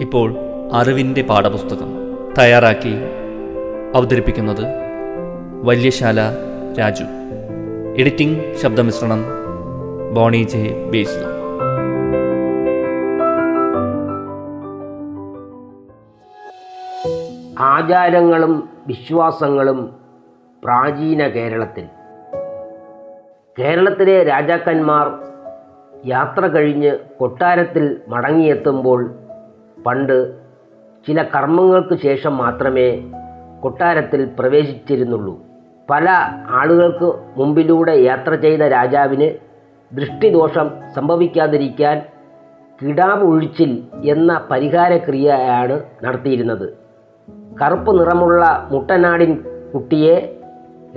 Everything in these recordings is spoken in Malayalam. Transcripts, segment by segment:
ഇപ്പോൾ അറിവിന്റെ പാഠപുസ്തകം തയ്യാറാക്കി അവതരിപ്പിക്കുന്നത് വല്യശാല രാജു. എഡിറ്റിംഗ് ശബ്ദമിശ്രണം ബോണി ജെ ബേസ് ആചാരങ്ങളും വിശ്വാസങ്ങളും പ്രാചീന കേരളത്തിൽ. കേരളത്തിലെ രാജാക്കന്മാർ യാത്ര കഴിഞ്ഞ് കൊട്ടാരത്തിൽ മടങ്ങിയെത്തുമ്പോൾ പണ്ട് ചില കർമ്മങ്ങൾക്ക് ശേഷം മാത്രമേ കൊട്ടാരത്തിൽ പ്രവേശിച്ചിരുന്നുള്ളൂ. പല ആളുകൾക്ക് മുമ്പിലൂടെ യാത്ര ചെയ്ത രാജാവിന് ദൃഷ്ടിദോഷം സംഭവിക്കാതിരിക്കാൻ കിടാവ് ഒഴിച്ചിൽ എന്ന പരിഹാരക്രിയയാണ് നടത്തിയിരുന്നത്. കറുപ്പ് നിറമുള്ള മുട്ടനാടിൻ കുട്ടിയെ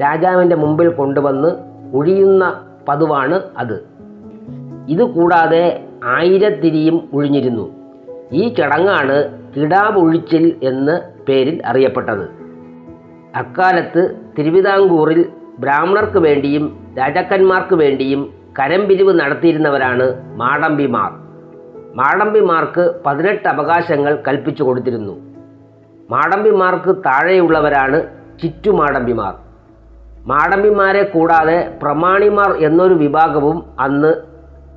രാജാവിന്റെ മുമ്പിൽ കൊണ്ടുവന്ന് ഒഴിയുന്ന പതിവാണ് അത്. ഇതുകൂടാതെ ആയിരത്തിരിയും ഒഴിഞ്ഞിരുന്നു. ഈ ചടങ്ങാണ് കിടാപൊഴിച്ചിൽ എന്ന് പേരിൽ അറിയപ്പെട്ടത്. അക്കാലത്ത് തിരുവിതാംകൂറിൽ ബ്രാഹ്മണർക്ക് വേണ്ടിയും രാജാക്കന്മാർക്ക് വേണ്ടിയും കരംപിരിവ് നടത്തിയിരുന്നവരാണ് മാടമ്പിമാർ. മാടമ്പിമാർക്ക് പതിനെട്ട് അവകാശങ്ങൾ കൽപ്പിച്ചു കൊടുത്തിരുന്നു. മാടമ്പിമാർക്ക് താഴെയുള്ളവരാണ് ചുറ്റുമാടമ്പിമാർ മാടമ്പിമാരെ കൂടാതെ പ്രമാണിമാർ എന്നൊരു വിഭാഗവും അന്ന്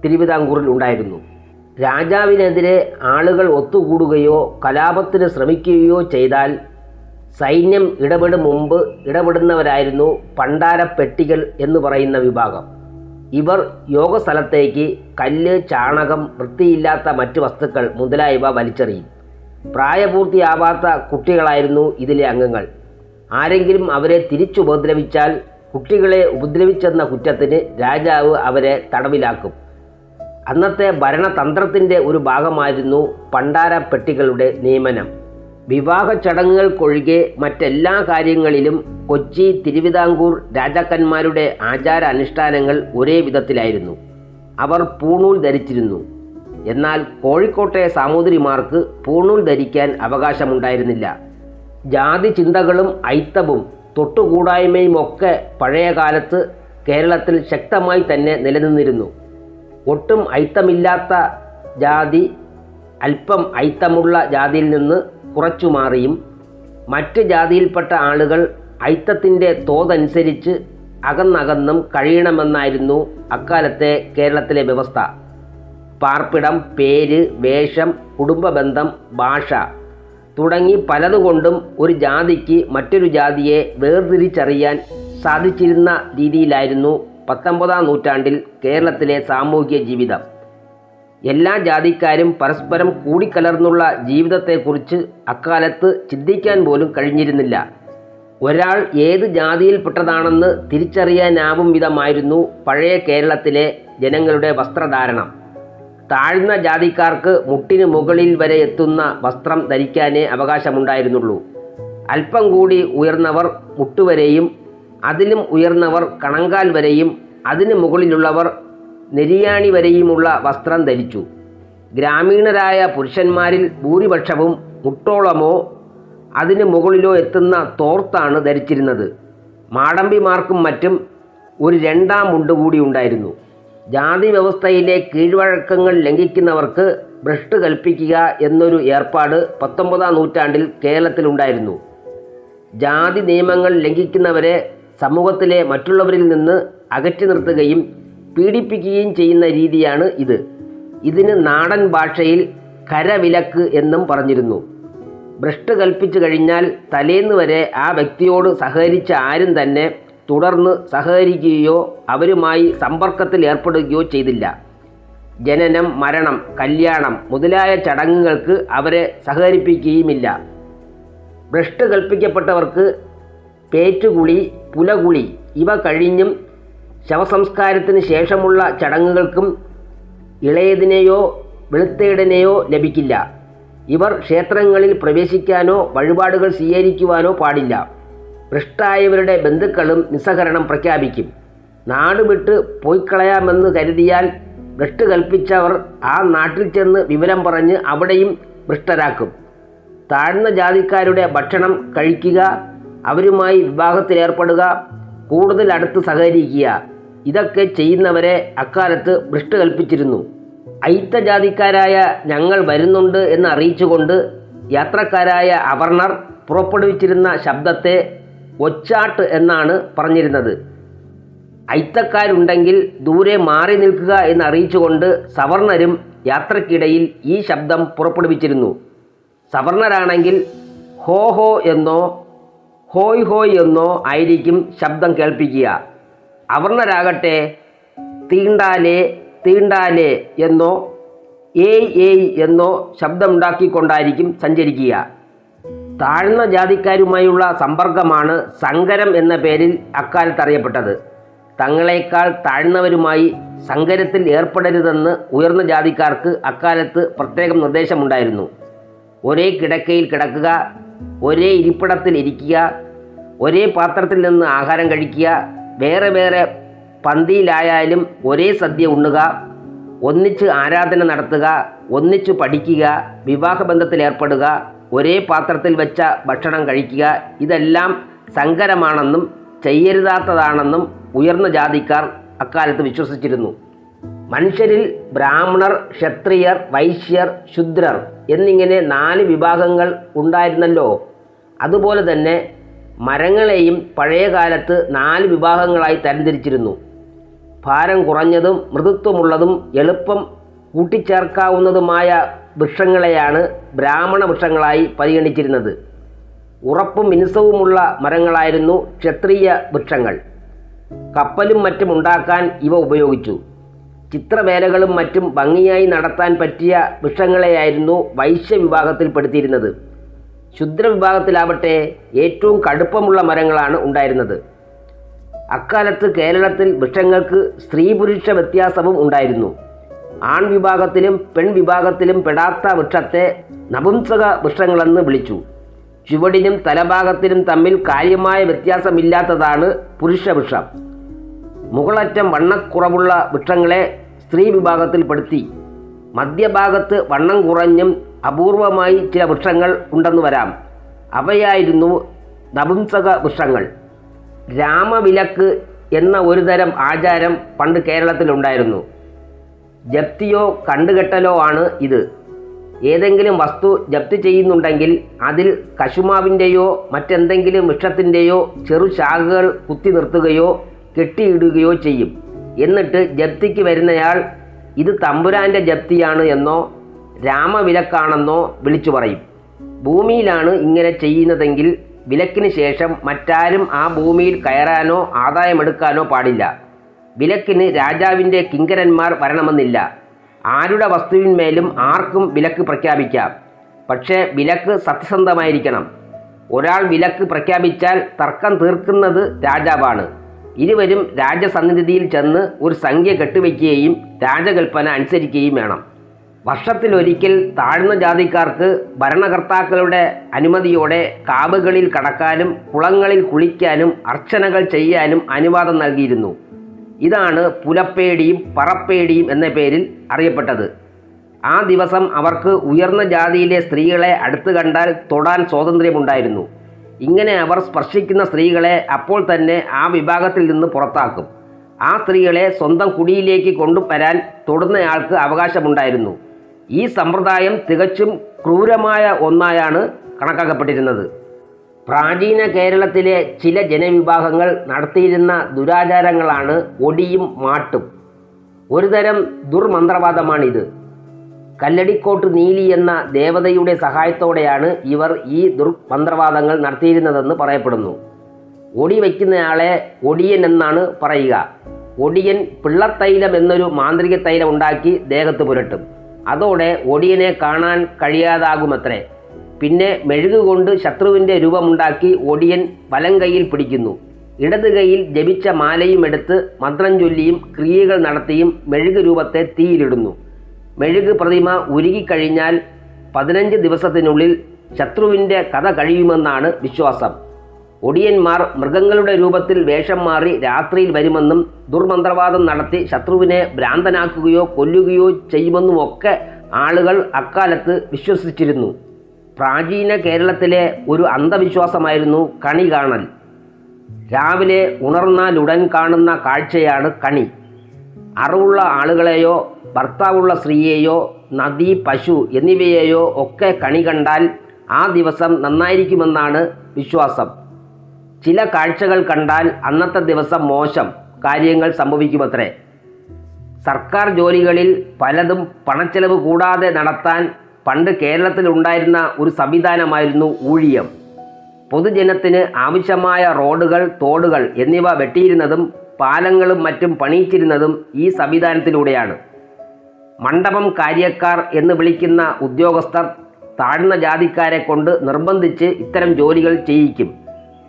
തിരുവിതാംകൂറിൽ ഉണ്ടായിരുന്നു. രാജാവിനെതിരെ ആളുകൾ ഒത്തുകൂടുകയോ കലാപത്തിന് ശ്രമിക്കുകയോ ചെയ്താൽ സൈന്യം ഇടപെടും മുമ്പ് ഇടപെടുന്നവരായിരുന്നു പണ്ടാരപ്പെട്ടികൾ എന്ന് പറയുന്ന വിഭാഗം. ഇവർ യോഗസ്ഥലത്തേക്ക് കല്ല് ചാണകം വൃത്തിയില്ലാത്ത മറ്റ് വസ്തുക്കൾ മുതലായവ വലിച്ചെറിയും. പ്രായപൂർത്തിയാവാത്ത കുട്ടികളായിരുന്നു ഇതിലെ അംഗങ്ങൾ. ആരെങ്കിലും അവരെ തിരിച്ചുപദ്രവിച്ചാൽ കുട്ടികളെ ഉപദ്രവിച്ചെന്ന കുറ്റത്തിന് രാജാവ് അവരെ തടവിലാക്കും. അന്നത്തെ ഭരണതന്ത്രത്തിന്റെ ഒരു ഭാഗമായിരുന്നു പണ്ടാര പെട്ടികളുടെ നിയമനം. വിവാഹ ചടങ്ങുകൾക്കൊഴികെ മറ്റെല്ലാ കാര്യങ്ങളിലും കൊച്ചി തിരുവിതാംകൂർ രാജാക്കന്മാരുടെ ആചാര അനുഷ്ഠാനങ്ങൾ ഒരേ വിധത്തിലായിരുന്നു. അവർ പൂണൂൽ ധരിച്ചിരുന്നു. എന്നാൽ കോഴിക്കോട്ടെ സാമൂതിരിമാർക്ക് പൂണൂൽ ധരിക്കാൻ അവകാശമുണ്ടായിരുന്നില്ല. ജാതി ചിന്തകളും ഐത്തവും തൊട്ടുകൂടായ്മയുമൊക്കെ പഴയ കാലത്ത് കേരളത്തിൽ ശക്തമായി തന്നെ നിലനിന്നിരുന്നു. ഒട്ടും ഐത്തമില്ലാത്ത ജാതി അല്പം ഐത്തമുള്ള ജാതിയിൽ നിന്ന് കുറച്ചു മാറിയും മറ്റ് ജാതിയിൽപ്പെട്ട ആളുകൾ ഐത്തത്തിന്റെ തോതനുസരിച്ച് അകന്നകന്നും കഴിയണമെന്നായിരുന്നു അക്കാലത്തെ കേരളത്തിലെ വ്യവസ്ഥ. പാർപ്പിടം പേര് വേഷം കുടുംബബന്ധം ഭാഷ തുടങ്ങി പലതുകൊണ്ടും ഒരു ജാതിക്ക് മറ്റൊരു ജാതിയെ വേർതിരിച്ചറിയാൻ സാധിച്ചിരുന്ന രീതിയിലായിരുന്നു പത്തൊമ്പതാം നൂറ്റാണ്ടിൽ കേരളത്തിലെ സാമൂഹിക ജീവിതം. എല്ലാ ജാതിക്കാരും പരസ്പരം കൂടിക്കലർന്നുള്ള ജീവിതത്തെക്കുറിച്ച് അക്കാലത്ത് ചിന്തിക്കാൻ പോലും കഴിഞ്ഞിരുന്നില്ല. ഒരാൾ ഏത് ജാതിയിൽപ്പെട്ടതാണെന്ന് തിരിച്ചറിയാനാവും വിധമായിരുന്നു പഴയ കേരളത്തിലെ ജനങ്ങളുടെ വസ്ത്രധാരണം. താഴ്ന്ന ജാതിക്കാർക്ക് മുട്ടിന് മുകളിൽ വരെ എത്തുന്ന വസ്ത്രം ധരിക്കാനേ അവകാശമുണ്ടായിരുന്നുള്ളൂ. അല്പം കൂടി ഉയർന്നവർ മുട്ടുവരെയും അതിലും ഉയർന്നവർ കണങ്കാൽ വരെയും അതിന് മുകളിലുള്ളവർ നെരിയാണി വരെയുമുള്ള വസ്ത്രം ധരിച്ചു. ഗ്രാമീണരായ പുരുഷന്മാരിൽ ഭൂരിപക്ഷവും മുട്ടോളമോ അതിന് മുകളിലോ എത്തുന്ന തോർത്താണ് ധരിച്ചിരുന്നത്. മാടമ്പിമാർക്കും മറ്റും ഒരു രണ്ടാം മുണ്ട് കൂടി ഉണ്ടായിരുന്നു. ജാതി വ്യവസ്ഥയിലെ കീഴ്വഴക്കങ്ങൾ ലംഘിക്കുന്നവർക്ക് ഭ്രഷ്ട് കൽപ്പിക്കുക എന്നൊരു ഏർപ്പാട് പത്തൊമ്പതാം നൂറ്റാണ്ടിൽ കേരളത്തിലുണ്ടായിരുന്നു. ജാതി നിയമങ്ങൾ ലംഘിക്കുന്നവരെ സമൂഹത്തിലെ മറ്റുള്ളവരിൽ നിന്ന് അകറ്റി നിർത്തുകയും പീഡിപ്പിക്കുകയും ചെയ്യുന്ന രീതിയാണ് ഇത്. ഇതിന് നാടൻ ഭാഷയിൽ കരവിലക്ക് എന്നും പറഞ്ഞിരുന്നു. ഭ്രഷ്ട് കൽപ്പിച്ചു കഴിഞ്ഞാൽ തലേന്ന് വരെ ആ വ്യക്തിയോട് സഹകരിച്ച ആരും തന്നെ തുടർന്ന് സഹകരിക്കുകയോ അവരുമായി സമ്പർക്കത്തിൽ ഏർപ്പെടുകയോ ചെയ്തില്ല. ജനനം മരണം കല്യാണം മുതലായ ചടങ്ങുകൾക്ക് അവരെ സഹകരിപ്പിക്കുകയുമില്ല. ഭ്രഷ്ട് കൽപ്പിക്കപ്പെട്ടവർക്ക് പേറ്റുകുളി പുലകുളി ഇവ കഴിഞ്ഞും ശവസംസ്കാരത്തിന് ശേഷമുള്ള ചടങ്ങുകൾക്കും ഇളയതിനെയോ വെളുത്തേടനെയോ ലഭിക്കില്ല. ഇവർ ക്ഷേത്രങ്ങളിൽ പ്രവേശിക്കാനോ വഴിപാടുകൾ സ്വീകരിക്കുവാനോ പാടില്ല. ഭ്രഷ്ടായവരുടെ ബന്ധുക്കളും നിസ്സഹരണം പ്രഖ്യാപിക്കും. നാട് വിട്ട് പോയിക്കളയാമെന്ന് കരുതിയാൽ ഭ്രഷ്ട് കൽപ്പിച്ചവർ ആ നാട്ടിൽ ചെന്ന് വിവരം പറഞ്ഞ് അവിടെയും ഭ്രഷ്ടരാക്കും. താഴ്ന്ന ജാതിക്കാരുടെ ഭക്ഷണം കഴിക്കുക അവരുമായി വിവാഹത്തിലേർപ്പെടുക കൂടുതൽ അടുത്ത് സഹകരിക്കുക. ഇതൊക്കെ ചെയ്യുന്നവരെ അക്കാലത്ത് ഭ്രഷ്ട് കൽപ്പിച്ചിരുന്നു. അയിത്തജാതിക്കാരായ ഞങ്ങൾ വരുന്നുണ്ട് എന്ന് അറിയിച്ചുകൊണ്ട് യാത്രക്കാരായ അവർണർ പുറപ്പെടുവിച്ചിരുന്ന ശബ്ദത്തെ ഒച്ചാട്ട് എന്നാണ് പറഞ്ഞിരുന്നത്. അയിത്തക്കാരുണ്ടെങ്കിൽ ദൂരെ മാറി നിൽക്കുക എന്ന് അറിയിച്ചുകൊണ്ട് സവർണരും യാത്രക്കിടയിൽ ഈ ശബ്ദം പുറപ്പെടുവിച്ചിരുന്നു. സവർണരാണെങ്കിൽ ഹോ ഹോ എന്നോ ഹോയ് ഹോയ് എന്നോ ആയിരിക്കും ശബ്ദം കേൾപ്പിക്കുക. അവർണരാകട്ടെ തീണ്ടാലേ തീണ്ടാലേ എന്നോ ഏയ് ഏയ് എന്നോ ശബ്ദമുണ്ടാക്കിക്കൊണ്ടായിരിക്കും സഞ്ചരിക്കുക. താഴ്ന്ന ജാതിക്കാരുമായുള്ള സമ്പർക്കമാണ് സങ്കരം എന്ന പേരിൽ അക്കാലത്ത് അറിയപ്പെട്ടത് തങ്ങളെക്കാൾ താഴ്ന്നവരുമായി സങ്കരത്തിൽ ഏർപ്പെടരുതെന്ന് ഉയർന്ന ജാതിക്കാർക്ക് അക്കാലത്ത് പ്രത്യേകം നിർദ്ദേശമുണ്ടായിരുന്നു. ഒരേ കിടക്കയിൽ കിടക്കുക ഒരേ ഇരിപ്പിടത്തിൽ ഇരിക്കുക ഒരേ പാത്രത്തിൽ നിന്ന് ആഹാരം കഴിക്കുക വേറെ വേറെ പന്തിയിലായാലും ഒരേ സദ്യ ഉണ്ണുക ഒന്നിച്ച് ആരാധന നടത്തുക ഒന്നിച്ച് പഠിക്കുക വിവാഹബന്ധത്തിൽ ഏർപ്പെടുക ഒരേ പാത്രത്തിൽ വെച്ച ഭക്ഷണം കഴിക്കുക ഇതെല്ലാം സങ്കരമാണെന്നും ചെയ്യരുതാത്തതാണെന്നും ഉയർന്ന ജാതിക്കാർ അക്കാലത്ത് വിശ്വസിച്ചിരുന്നു. മനുഷ്യരിൽ ബ്രാഹ്മണർ ക്ഷത്രിയർ വൈശ്യർ ശുദ്രർ എന്നിങ്ങനെ നാല് വിഭാഗങ്ങൾ ഉണ്ടായിരുന്നല്ലോ. അതുപോലെ തന്നെ മരങ്ങളെയും പഴയ കാലത്ത് നാല് വിഭാഗങ്ങളായി തരംതിരിച്ചിരുന്നു. ഭാരം കുറഞ്ഞതും മൃദുത്വമുള്ളതും എളുപ്പം കൂട്ടിച്ചേർക്കാവുന്നതുമായ വൃക്ഷങ്ങളെയാണ് ബ്രാഹ്മണ വൃക്ഷങ്ങളായി പരിഗണിച്ചിരുന്നത്. ഉറപ്പും മിനുസവുമുള്ള മരങ്ങളായിരുന്നു ക്ഷത്രിയ വൃക്ഷങ്ങൾ. കപ്പലും മറ്റും ഉണ്ടാക്കാൻ ഇവ ഉപയോഗിച്ചു. ചിത്രവേലകളും മറ്റും ഭംഗിയായി നടത്താൻ പറ്റിയ വൃക്ഷങ്ങളെയായിരുന്നു വൈശ്യ വിഭാഗത്തിൽപ്പെടുത്തിയിരുന്നത് ശുദ്ര വിഭാഗത്തിലാവട്ടെ ഏറ്റവും കടുപ്പമുള്ള മരങ്ങളാണ് ഉണ്ടായിരുന്നത്. അക്കാലത്ത് കേരളത്തിൽ വൃക്ഷങ്ങൾക്ക് സ്ത്രീ പുരുഷ വ്യത്യാസവും ഉണ്ടായിരുന്നു. ആൺ വിഭാഗത്തിലും പെൺ വിഭാഗത്തിലും പെടാത്ത വൃക്ഷത്തെ നപുംസക വൃക്ഷങ്ങളെന്ന് വിളിച്ചു. ചുവടിനും തലഭാഗത്തിനും തമ്മിൽ കാര്യമായ വ്യത്യാസമില്ലാത്തതാണ് പുരുഷവൃക്ഷം മുകളറ്റം വണ്ണക്കുറവുള്ള വൃക്ഷങ്ങളെ സ്ത്രീ വിഭാഗത്തിൽപ്പെടുത്തി. മധ്യഭാഗത്ത് വണ്ണം കുറഞ്ഞും അപൂർവമായി ചില വൃക്ഷങ്ങൾ ഉണ്ടെന്ന് വരാം. അവയായിരുന്നു നപുംസക വൃക്ഷങ്ങൾ. രാമവിലക്ക് എന്ന ഒരു തരം ആചാരം പണ്ട് കേരളത്തിലുണ്ടായിരുന്നു. ജപ്തിയോ കണ്ടുകെട്ടലോ ആണ് ഇത്. ഏതെങ്കിലും വസ്തു ജപ്തി ചെയ്യുന്നുണ്ടെങ്കിൽ അതിൽ കശുമാവിന്റെയോ മറ്റെന്തെങ്കിലും വൃക്ഷത്തിന്റെയോ ചെറു ശാഖകൾ കുത്തി നിർത്തുകയോ കെട്ടിയിടുകയോ ചെയ്യും. എന്നിട്ട് ജപ്തിക്ക് വരുന്നയാൾ ഇത് തമ്പുരാന്റെ ജപ്തിയാണ് എന്നോ രാമവിലക്കാണെന്നോ വിളിച്ചു പറയും. ഭൂമിയിലാണ് ഇങ്ങനെ ചെയ്യുന്നതെങ്കിൽ വിലക്കിന് ശേഷം മറ്റാരും ആ ഭൂമിയിൽ കയറാനോ ആദായമെടുക്കാനോ പാടില്ല. വിലക്കിന് രാജാവിന്റെ കിങ്കരന്മാർ വരണമെന്നില്ല. ആരുടെ വസ്തുവിന്മേലും ആർക്കും വിലക്ക് പ്രഖ്യാപിക്കാം. പക്ഷേ വിലക്ക് സത്യസന്ധമായിരിക്കണം. ഒരാൾ വിലക്ക് പ്രഖ്യാപിച്ചാൽ തർക്കം തീർക്കുന്നത് രാജാവാണ്. ഇരുവരും രാജസന്നിധിയിൽ ചെന്ന് ഒരു സംഖ്യ കെട്ടുവയ്ക്കുകയും രാജകൽപ്പന അനുസരിക്കുകയും വേണം. വർഷത്തിലൊരിക്കൽ താഴ്ന്ന ജാതിക്കാർക്ക് ഭരണകർത്താക്കളുടെ അനുമതിയോടെ കാവുകളിൽ കടക്കാനും കുളങ്ങളിൽ കുളിക്കാനും അർച്ചനകൾ ചെയ്യാനും അനുവാദം നൽകിയിരുന്നു. ഇതാണ് പുലപ്പേടിയും പറപ്പേടിയും എന്ന പേരിൽ അറിയപ്പെട്ടത്. ആ ദിവസം അവർക്ക് ഉയർന്ന ജാതിയിലെ സ്ത്രീകളെ അടുത്തു കണ്ടാൽ തൊടാൻ സ്വാതന്ത്ര്യമുണ്ടായിരുന്നു. ഇങ്ങനെ അവർ സ്പർശിക്കുന്ന സ്ത്രീകളെ അപ്പോൾ തന്നെ ആ വിഭാഗത്തിൽ നിന്ന് പുറത്താക്കും. ആ സ്ത്രീകളെ സ്വന്തം കുടിയിലേക്ക് കൊണ്ടുവരാൻ തൊടുന്നയാൾക്ക് അവകാശമുണ്ടായിരുന്നു. ഈ സമ്പ്രദായം തികച്ചും ക്രൂരമായ ഒന്നായാണ് കണക്കാക്കപ്പെട്ടിരുന്നത്. പ്രാചീന കേരളത്തിലെ ചില ജനവിഭാഗങ്ങൾ നടത്തിയിരുന്ന ദുരാചാരങ്ങളാണ് ഒടിയും മാട്ടും. ഒരുതരം ദുർമന്ത്രവാദമാണിത്. കല്ലടിക്കോട്ട് നീലി എന്ന ദേവതയുടെ സഹായത്തോടെയാണ് ഇവർ ഈ ദുർമന്ത്രവാദങ്ങൾ നടത്തിയിരുന്നതെന്ന് പറയപ്പെടുന്നു. ഒടി വയ്ക്കുന്നയാളെ ഒടിയൻ എന്നാണ് പറയുക. ഒടിയൻ പിള്ളത്തൈലം എന്നൊരു മാന്ത്രിക തൈലം ഉണ്ടാക്കി ദേഹത്ത് പുരട്ടും. അതോടെ ഒടിയനെ കാണാൻ കഴിയാതാകുമത്രേ. പിന്നെ മെഴുകുകൊണ്ട് ശത്രുവിന്റെ രൂപമുണ്ടാക്കി ഒടിയൻ വലം കൈയിൽ പിടിക്കുന്നു. ഇടത് കൈയിൽ ജപിച്ച മാലയും എടുത്ത് മന്ത്രം ചൊല്ലിയും ക്രിയകൾ നടത്തിയും മെഴുക് രൂപത്തെ തീയിലിടുന്നു. മെഴുക് പ്രതിമ ഉരുകിക്കഴിഞ്ഞാൽ പതിനഞ്ച് ദിവസത്തിനുള്ളിൽ ശത്രുവിന്റെ കഥ കഴിയുമെന്നാണ് വിശ്വാസം. ഒടിയന്മാർ മൃഗങ്ങളുടെ രൂപത്തിൽ വേഷം മാറി രാത്രിയിൽ വരുമെന്നും ദുർമന്ത്രവാദം നടത്തി ശത്രുവിനെ ഭ്രാന്തനാക്കുകയോ കൊല്ലുകയോ ചെയ്യുമെന്നുമൊക്കെ ആളുകൾ അക്കാലത്ത് വിശ്വസിച്ചിരുന്നു. പ്രാചീന കേരളത്തിലെ ഒരു അന്ധവിശ്വാസമായിരുന്നു കണി കാണൽ രാവിലെ ഉണർന്നാലുടൻ കാണുന്ന കാഴ്ചയാണ് കണി. അറിവുള്ള ആളുകളെയോ ഭർത്താവുള്ള സ്ത്രീയെയോ നദി പശു എന്നിവയെയോ ഒക്കെ കണി കണ്ടാൽ ആ ദിവസം നന്നായിരിക്കുമെന്നാണ് വിശ്വാസം. ചില കാഴ്ചകൾ കണ്ടാൽ അന്നത്തെ ദിവസം മോശം കാര്യങ്ങൾ സംഭവിക്കുമത്രേ. സർക്കാർ ജോലികളിൽ പലതും പണച്ചെലവ് കൂടാതെ നടത്താൻ പണ്ട് കേരളത്തിലുണ്ടായിരുന്ന ഒരു സംവിധാനമായിരുന്നു ഊഴിയം. പൊതുജനത്തിന് ആവശ്യമായ റോഡുകൾ തോടുകൾ എന്നിവ വെട്ടിയിരുന്നതും പാലങ്ങളും മറ്റും പണിയിച്ചിരുന്നതും ഈ സംവിധാനത്തിലൂടെയാണ്. മണ്ഡപം കാര്യക്കാർ എന്ന് വിളിക്കുന്ന ഉദ്യോഗസ്ഥർ താഴ്ന്ന ജാതിക്കാരെ കൊണ്ട് നിർബന്ധിച്ച് ഇത്തരം ജോലികൾ ചെയ്യിക്കും.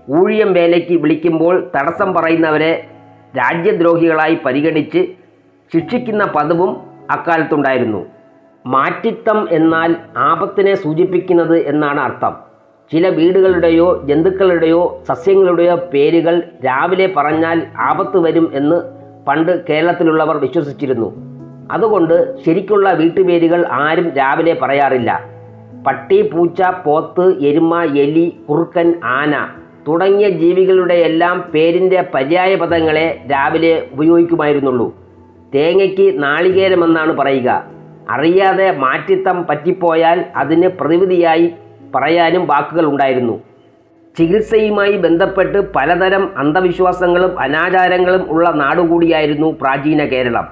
ഊഴിയം വേലയ്ക്ക് വിളിക്കുമ്പോൾ തടസ്സം പറയുന്നവരെ രാജ്യദ്രോഹികളായി പരിഗണിച്ച് ശിക്ഷിക്കുന്ന പദവും അക്കാലത്തുണ്ടായിരുന്നു. മാറ്റിത്തം എന്നാൽ ആപത്തിനെ സൂചിപ്പിക്കുന്നത് എന്നാണ് അർത്ഥം. ചില വീടുകളുടെയോ ജന്തുക്കളുടെയോ സസ്യങ്ങളുടെയോ പേരുകൾ രാവിലെ പറഞ്ഞാൽ ആപത്ത് വരും എന്ന് പണ്ട് കേരളത്തിലുള്ളവർ വിശ്വസിച്ചിരുന്നു. അതുകൊണ്ട് ശരിക്കുള്ള വീട്ടുപേരുകൾ ആരും രാവിലെ പറയാറില്ല. പട്ടി പൂച്ച പോത്ത് എരുമ എലി കുറുക്കൻ ആന തുടങ്ങിയ ജീവികളുടെ എല്ലാം പേരിന്റെ പര്യായ പദങ്ങളെ രാവിലെ ഉപയോഗിക്കുമായിരുന്നുള്ളൂ. തേങ്ങയ്ക്ക് നാളികേരമെന്നാണ് പറയുക. അറിയാതെ മാറ്റിത്തം പറ്റിപ്പോയാൽ അതിന് പ്രതിവിധിയായി പറയാനും വാക്കുകൾ ഉണ്ടായിരുന്നു. ചികിത്സയുമായി ബന്ധപ്പെട്ട് പലതരം അന്ധവിശ്വാസങ്ങളും അനാചാരങ്ങളും ഉള്ള നാടുകൂടിയായിരുന്നു പ്രാചീന കേരളം.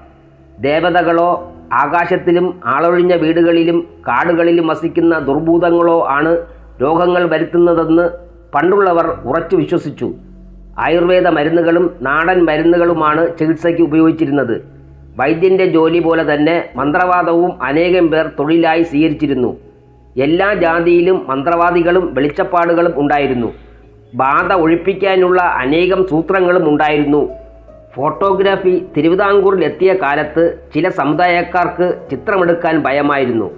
ദേവതകളോ ആകാശത്തിലും ആളൊഴിഞ്ഞ വീടുകളിലും കാടുകളിലും വസിക്കുന്ന ദുർഭൂതങ്ങളോ ആണ് രോഗങ്ങൾ വരുത്തുന്നതെന്ന് പണ്ടുള്ളവർ ഉറച്ചു വിശ്വസിച്ചു. ആയുർവേദ മരുന്നുകളും നാടൻ മരുന്നുകളുമാണ് ചികിത്സയ്ക്ക് ഉപയോഗിച്ചിരുന്നത്. വൈദ്യന്റെ ജോലി പോലെ തന്നെ മന്ത്രവാദവും അനേകം പേർ തൊഴിലായി സ്വീകരിച്ചിരുന്നു. എല്ലാ ജാതിയിലും മന്ത്രവാദികളും വെളിച്ചപ്പാടുകളും ഉണ്ടായിരുന്നു. ബാധ ഒഴിപ്പിക്കാനുള്ള അനേകം സൂത്രങ്ങളും ഉണ്ടായിരുന്നു. ഫോട്ടോഗ്രാഫി തിരുവിതാംകൂറിൽ എത്തിയ കാലത്ത് ചില സമുദായക്കാർക്ക് ചിത്രമെടുക്കാൻ ഭയമായിരുന്നു.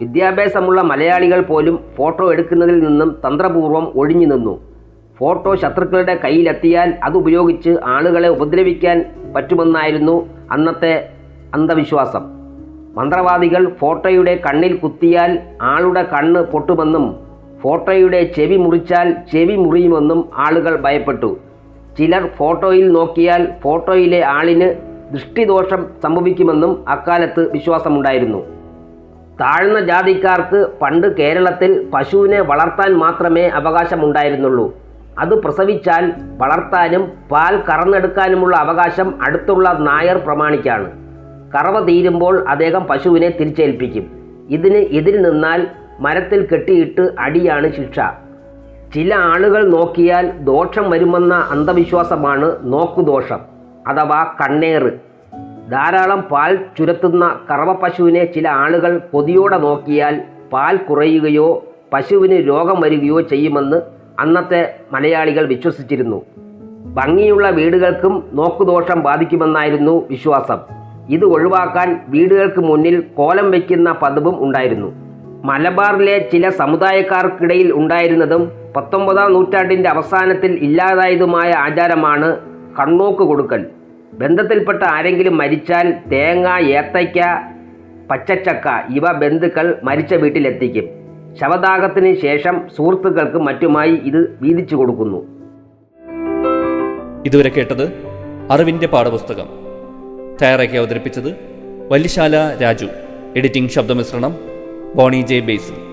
വിദ്യാഭ്യാസമുള്ള മലയാളികൾ പോലും ഫോട്ടോ എടുക്കുന്നതിൽ നിന്നും തന്ത്രപൂർവം ഒഴിഞ്ഞു നിന്നു. ഫോട്ടോ ശത്രുക്കളുടെ കയ്യിലെത്തിയാൽ അതുപയോഗിച്ച് ആളുകളെ ഉപദ്രവിക്കാൻ പറ്റുമെന്നായിരുന്നു അന്നത്തെ അന്ധവിശ്വാസം. മന്ത്രവാദികൾ ഫോട്ടോയുടെ കണ്ണിൽ കുത്തിയാൽ ആളുടെ കണ്ണ് പൊട്ടുമെന്നും ഫോട്ടോയുടെ ചെവി മുറിച്ചാൽ ചെവി മുറിയുമെന്നും ആളുകൾ ഭയപ്പെട്ടു. ചിലർ ഫോട്ടോയിൽ നോക്കിയാൽ ഫോട്ടോയിലെ ആളിന് ദൃഷ്ടിദോഷം സംഭവിക്കുമെന്നും അക്കാലത്ത് വിശ്വാസമുണ്ടായിരുന്നു. താഴ്ന്ന ജാതിക്കാർക്ക് പണ്ട് കേരളത്തിൽ പശുവിനെ വളർത്താൻ മാത്രമേ അവകാശമുണ്ടായിരുന്നുള്ളൂ. അത് പ്രസവിച്ചാൽ വളർത്താനും പാൽ കറന്നെടുക്കാനുമുള്ള അവകാശം അടുത്തുള്ള നായർ പ്രമാണിക്കാണ്. കറവ തീരുമ്പോൾ അദ്ദേഹം പശുവിനെ തിരിച്ചേൽപ്പിക്കും. ഇതിന് എതിര് നിന്നാൽ മരത്തിൽ കെട്ടിയിട്ട് അടിയാണ് ശിക്ഷ. ചില ആളുകൾ നോക്കിയാൽ ദോഷം വരുമെന്ന അന്ധവിശ്വാസമാണ് നോക്കുദോഷം അഥവാ കണ്ണേറ്. ധാരാളം പാൽ ചുരത്തുന്ന കറവ പശുവിനെ ചില ആളുകൾ കൊതിയോടെ നോക്കിയാൽ പാൽ കുറയുകയോ പശുവിന് രോഗം വരികയോ ചെയ്യുമെന്ന് അന്നത്തെ മലയാളികൾ വിശ്വസിച്ചിരുന്നു. ഭംഗിയുള്ള വീടുകൾക്കും നോക്കുദോഷം ബാധിക്കുമെന്നായിരുന്നു വിശ്വാസം. ഇത് ഒഴിവാക്കാൻ വീടുകൾക്ക് മുന്നിൽ കോലം വയ്ക്കുന്ന പതിവും ഉണ്ടായിരുന്നു. മലബാറിലെ ചില സമുദായക്കാർക്കിടയിൽ ഉണ്ടായിരുന്നതും പത്തൊമ്പതാം നൂറ്റാണ്ടിന്റെ അവസാനത്തിൽ ഇല്ലാതായതുമായ ആചാരമാണ് കണ്ണോക്ക് കൊടുക്കൽ. ബന്ധത്തിൽപ്പെട്ട ആരെങ്കിലും മരിച്ചാൽ തേങ്ങ ഏത്തയ്ക്ക പച്ചച്ചക്ക ഇവ ബന്ധുക്കൾ മരിച്ച വീട്ടിലെത്തിക്കും. ശവദാഹത്തിന് ശേഷം സുഹൃത്തുക്കൾക്ക് മറ്റുമായി ഇത് വീതിച്ചു കൊടുക്കുന്നു. ഇതുവരെ കേട്ടത് അറിവിന്റെ പാഠപുസ്തകം. തയ്യാറാക്കി അവതരിപ്പിച്ചത് വല്യശാല രാജു. എഡിറ്റിംഗ് ശബ്ദമിശ്രണം. ബോണി ജെ ബേസിൽ